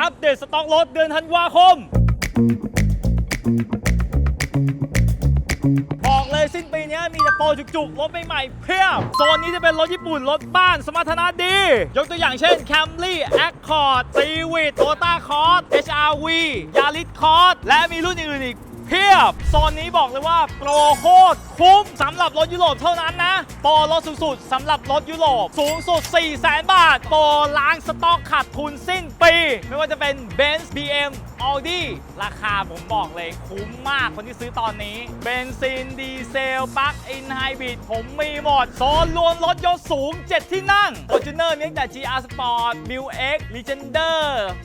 อัปเดตสต็อกรถเดือนธันวาคม บอกเลยสิ้นปีนี้มีแต่โปรจุกๆ รถใหม่ๆเพียบ โซนนี้จะเป็นรถญี่ปุ่น รถบ้านสมรรถนะดี ยกตัวอย่างเช่น Camry Accord Civic Toyota Cross HRV Yaris Cross และมีรุ่นอื่นอีก เพียบโซนนี้บอกเลยว่าโปรโคตรคุ้มสำหรับรถยุโรปเท่านั้นนะโปรลดสูงสุดสำหรับรถยุโรปสูงสุด 4 0 0 0 0 0 บาท โปรล้างสต็อกขาดทุนสิ้นปี ไม่ว่าจะเป็น Benz BM Audi ราคาผมบอกเลยคุ้มมากคนที่ซื้อตอนนี้ เบนซินดีเซลปลั๊กอินไฮบริดผมมีหมดโซนรวมรถยกสูง 7 ที่นั่ง Fortuner มีตั้งแต่ GR Sport m i l X Legender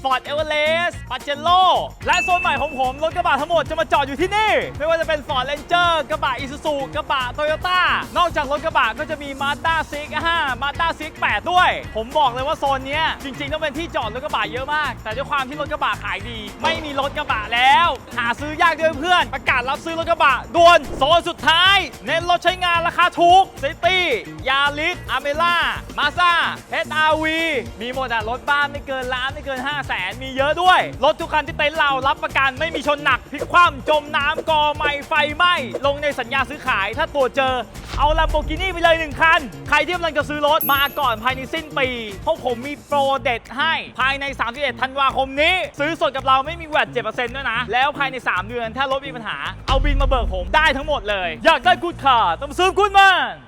Ford Everest Pajero และโซนใหม่ของผมรถกระบะทั้งหมดจะมาจอดอยู่ที่นี่ ไม่ว่าจะเป็น Ford Ranger กระบะ Isuzu กระบะ Toyota นอกจากรถกระบะก็จะมี Mazda CX-5 Mazda CX-8 ด้วย ผมบอกเลยว่าโซนนี้จริงๆต้องเป็นที่จอดรถกระบะเยอะมาก แต่ด้วยความที่รถกระบะขายดีไม่มีรถกระบะแล้ว หาซื้อยากด้วยเพื่อน ประกาศรับซื้อรถกระบะด่วนโซนสุดท้าย เน้นรถใช้งานราคาถูกซิตี้ยาริสอเมล่ามาซ่าเฮดอาวีมีหมดอะรถบ้านไม่เกินล้านไม่เกิน 5 0 0แสนมีเยอะด้วย รถทุกคันที่เต็นท์เรารับประกันไม่มีชนหนักพลิกคว่ำจมน้ำกอไหม้ไฟไหม้ลงในสัญญาซื้อขายถ้าตรวจเจอ เอาลัมโบกินี่ไปเลยหนึ่งคัน ใครที่กำลังจะซื้อรถมาก่อนภายในสิ้นปีเพราะผมมีโปรเด็ดให้ ภายใน 31 ธันวาคมนี้ ซื้อสดกับเราไม่มีแวด7%ด้วยนะ แล้วภายใน 3 เดือนถ้ารถมีปัญหา เอาบินมาเบิกผมได้ทั้งหมดเลย อยากได้กูดคาร์ต้องซื้อกูดมัน